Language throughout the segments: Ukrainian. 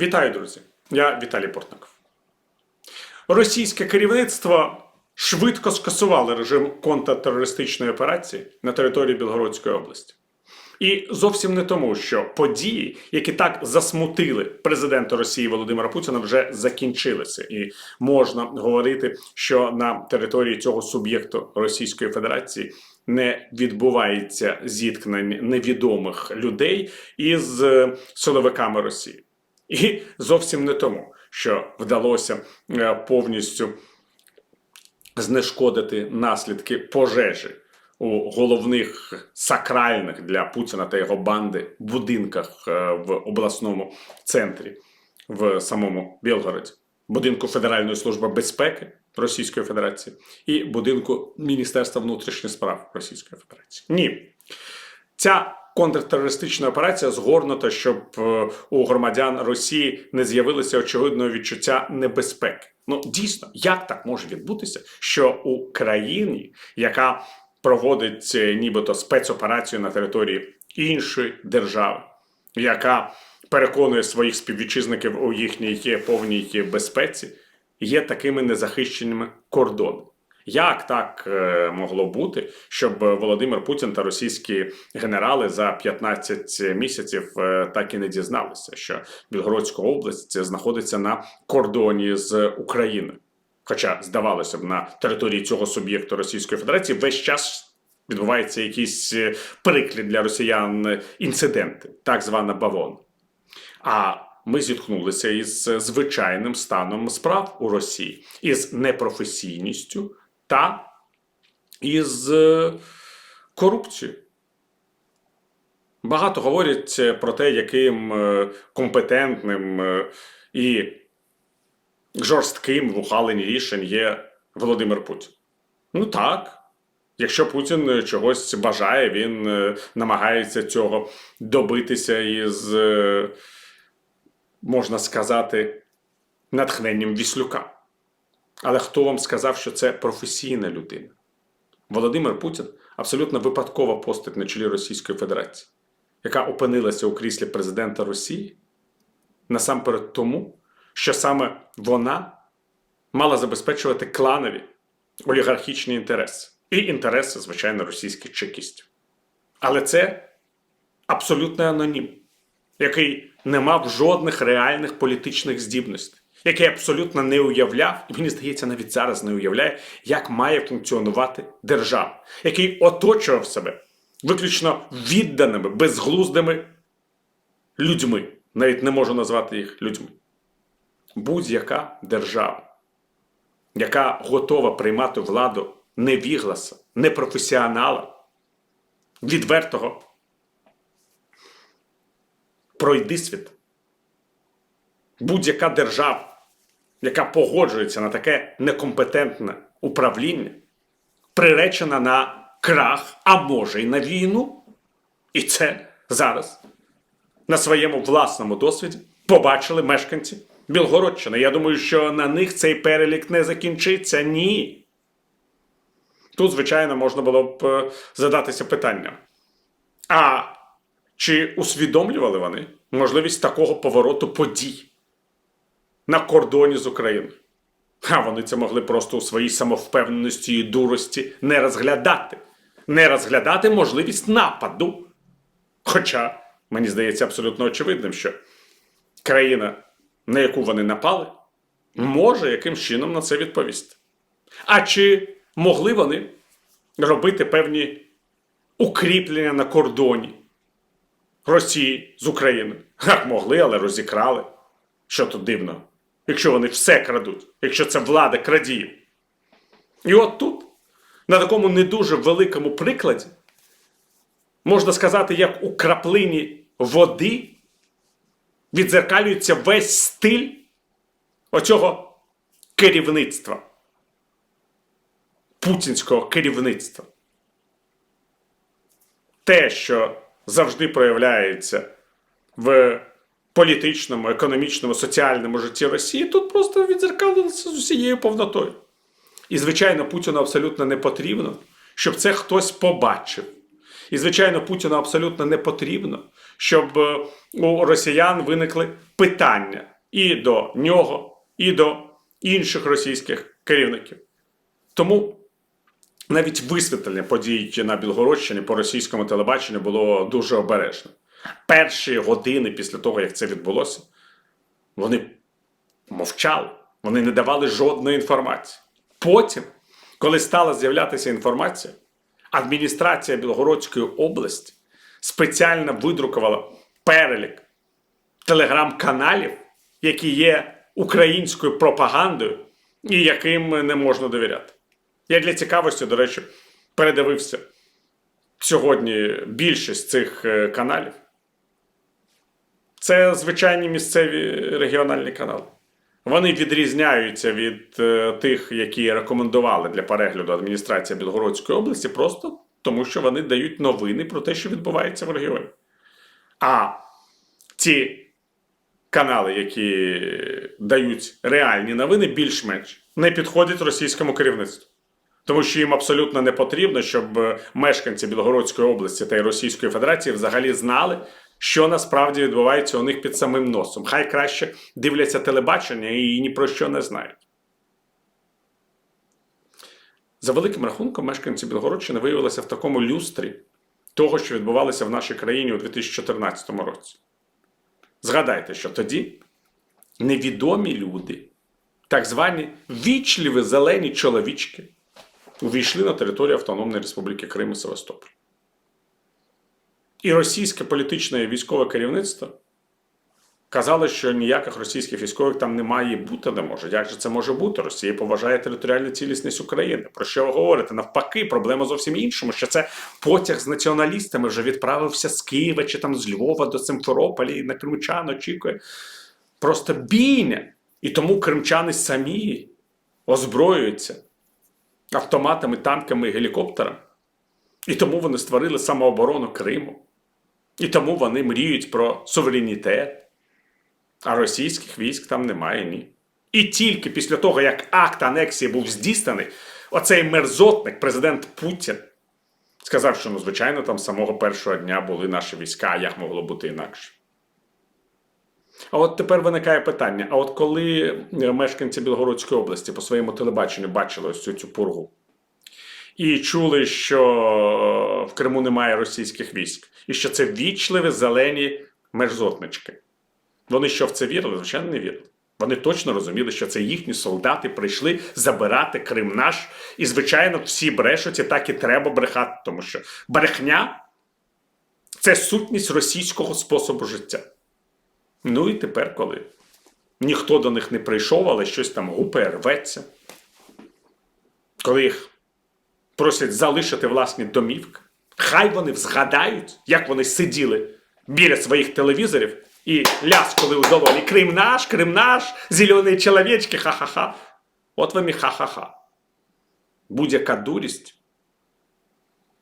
Вітаю, друзі! Я Віталій Портников. Російське керівництво швидко скасувало режим контртерористичної операції на території Білгородської області. І зовсім не тому, що події, які так засмутили президента Росії Володимира Путіна, вже закінчилися, і можна говорити, що на території цього суб'єкту Російської Федерації не відбувається зіткнень невідомих людей із силовиками Росії. І зовсім не тому, що вдалося е, повністю знешкодити наслідки пожежі у головних сакральних для Путіна та його банди будинках е, в обласному центрі в самому Білгороді, будинку Федеральної служби безпеки Російської Федерації і будинку Міністерства внутрішніх справ Російської Федерації. Ні. Ця контртерористична операція згорнута, щоб е, у громадян Росії не з'явилося очевидного відчуття небезпеки. Ну дійсно, як так може відбутися, що у країні, яка проводить е, нібито спецоперацію на території іншої держави, яка переконує своїх співвітчизників у їхній повній безпеці, є такими незахищеними кордонами. Як так е, могло бути, щоб Володимир Путін та російські генерали за 15 місяців е, так і не дізналися, що Білгородська область знаходиться на кордоні з Україною? Хоча, здавалося б, на території цього суб'єкту Російської Федерації весь час відбуваються якісь е, приклі для росіян інциденти, так звана бавон. А ми зіткнулися із звичайним станом справ у Росії, із непрофесійністю та із е, корупцією. Багато говорять е, про те, яким е, компетентним і жорстким в ухваленні рішень є Володимир Путін. Ну так. Якщо Путін чогось бажає, він намагається цього добитися із, можна сказати, натхненням Віслюка. Але хто вам сказав, що це професійна людина? Володимир Путін абсолютно випадкова постать на чолі Російської Федерації, яка опинилася у кріслі президента Росії насамперед тому, що саме вона мала забезпечувати кланові олігархічні інтереси і інтереси, звичайно, російських чекістів. Але це абсолютний анонім, який не мав жодних реальних політичних здібностей, який абсолютно не уявляв, і мені здається, навіть зараз не уявляє, як має функціонувати держава, який оточував себе виключно відданими, безглуздими людьми. Навіть не можу назвати їх людьми. Будь-яка держава, яка готова приймати владу невігласа, непрофесіонала, відвертого пройди світ. Будь-яка держава, яка погоджується на таке некомпетентне управління, приречена на крах, а може й на війну. І це зараз на своєму власному досвіді побачили мешканці Білгородщини. Я думаю, що на них цей перелік не закінчиться. Ні. Тут, звичайно, можна було б е, задатися питанням. А чи усвідомлювали вони можливість такого повороту подій на кордоні з Україною? А вони це могли просто у своїй самовпевненості і дурості не розглядати, не розглядати можливість нападу. Хоча, мені здається, абсолютно очевидним, що країна, на яку вони напали, може якимсь чином на це відповісти. А чи могли вони робити певні укріплення на кордоні Росії з Україною? Так, могли, але розікрали. Що тут дивно? Якщо вони все крадуть, якщо це влада крадіїв. І от тут, на такому не дуже великому прикладі, можна сказати, як у краплині води відзеркалюється весь стиль оцього керівництва, путінського керівництва. Те, що завжди проявляється в політичному, економічному, соціальному житті Росії, тут просто відзеркалилося з усією повнотою. І, звичайно, Путіну абсолютно не потрібно, щоб це хтось побачив. І, звичайно, Путіну абсолютно не потрібно, щоб е, у росіян виникли питання і до нього, і до інших російських керівників. Тому навіть висвітлення подій на Білгородщині по російському телебаченню було дуже обережним. Перші години після того, як це відбулося, вони мовчали, вони не давали жодної інформації. Потім, коли стала з'являтися інформація, адміністрація Білгородської області спеціально видрукувала перелік телеграм-каналів, які є українською пропагандою і яким не можна довіряти. Я для цікавості, до речі, передивився сьогодні більшість цих е, каналів. Це звичайні місцеві регіональні канали. Вони відрізняються від е, тих, які рекомендували для перегляду адміністрація Білгородської області, просто тому що вони дають новини про те, що відбувається в регіоні. А ці канали, які дають реальні новини, більш-менш не підходять російському керівництву. Тому що їм абсолютно не потрібно, щоб е, мешканці Білгородської області та й Російської Федерації взагалі знали, що насправді відбувається у них під самим носом. Хай краще дивляться телебачення і ні про що не знають. За великим рахунком, мешканці Білгородщини виявилися в такому люстрі того, що відбувалося в нашій країні у 2014 році. Згадайте, що тоді невідомі люди, так звані вічливі зелені чоловічки, увійшли на територію Автономної Республіки Крим і Севастополь. І російське політичне і військове керівництво казало, що ніяких російських військових там не має бути не може. Як же це може бути? Росія поважає територіальну цілісність України. Про що ви говорите? Навпаки, проблема зовсім іншому, що це потяг з націоналістами вже відправився з Києва чи там з Львова до Симферополя і на Кримчан очікує. Просто бійня. І тому кримчани самі озброюються автоматами, танками і гелікоптерами. І тому вони створили самооборону Криму. І тому вони мріють про суверенітет. А російських військ там немає ні. І тільки після того, як акт анексії був здійснений, оцей мерзотник, президент Путін, сказав, що ну, звичайно, там з самого першого дня були наші війська, а як могло бути інакше. А от тепер виникає питання: а от коли е, мешканці Білгородської області по своєму телебаченню бачили ось цю, цю пургу і чули, що в Криму немає російських військ, і що це вічливі зелені мерзотнички. Вони що в це вірили? Звичайно, не вірили. Вони точно розуміли, що це їхні солдати прийшли забирати Крим наш. І, звичайно, всі брешуть, і так і треба брехати, тому що брехня це сутність російського способу життя. Ну і тепер, коли ніхто до них не прийшов, але щось там гупає, рветься, коли їх просять залишити власні домівки, хай вони згадають, як вони сиділи біля своїх телевізорів і ляскали у долоні. Крим наш, Крим наш, зелені чоловічки, ха-ха-ха. От вам і ха-ха-ха. Будь-яка дурість,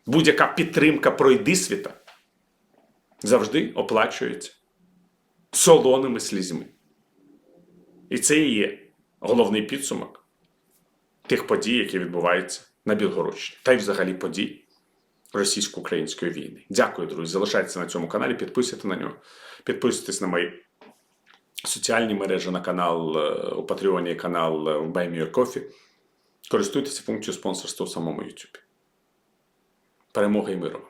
будь-яка підтримка пройди світа завжди оплачується солоними слізьми. І це і є головний підсумок тих подій, які відбуваються на Білгородщині, та й взагалі подій російсько-української війни. Дякую, друзі. Залишайтеся на цьому каналі, підписуйте на нього, підписуйтесь на мої соціальні мережі, на канал е, у Патреоні, канал е, у Баймір Кофі. Користуйтеся функцією спонсорства в самому YouTube. Перемоги і миру!